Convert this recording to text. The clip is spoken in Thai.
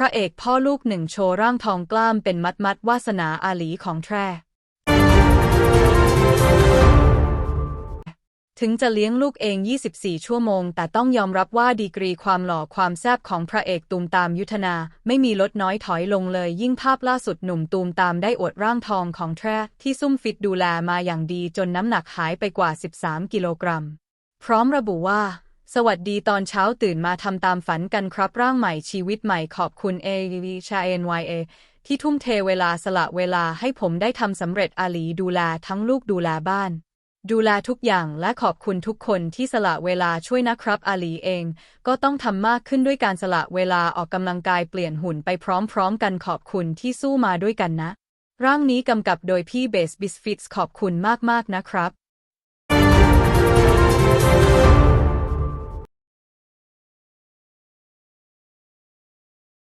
พระเอกพ่อลูกหนึ่งโชว์ร่างทองกล้ามเป็นมัดมัดวาสนาอาลีของแท้ถึงจะเลี้ยงลูกเอง 24 ชั่วโมง แต่ต้องยอมรับว่าดีกรีความหล่อความแซ่บของพระเอกตูมตามยุทธนา ไม่มีลดน้อยถอยลงเลย ยิ่งภาพล่าสุดหนุ่มตูมตามได้อวดร่างทองของแท้ที่ซุ่มฟิตดูแลมาอย่างดีจนน้ำหนักหายไปกว่า 13 กิโลกรัม พร้อมระบุว่า สวัสดีตอนเช้าตื่นมาทำตามฝันกันครับร่างใหม่ชีวิตใหม่ขอบคุณ a v ชา NYA ที่ทุ่มเทเวลาสละเวลาให้ผมได้ทำสำเร็จอาลีดูแลทั้งลูกดูแลบ้าน ดูแลทุกอย่างและขอบคุณทุกคนที่สละเวลาช่วยนะครับอาลีเอง ก็ต้องทำมากขึ้นด้วยการสละเวลาออกกำลังกายเปลี่ยนหุ่นไปพร้อมๆ กันขอบคุณที่สู้มาด้วยกันนะ ร่างนี้กำกับโดยพี่เบสบิสฟิตขอบคุณมากๆนะครับ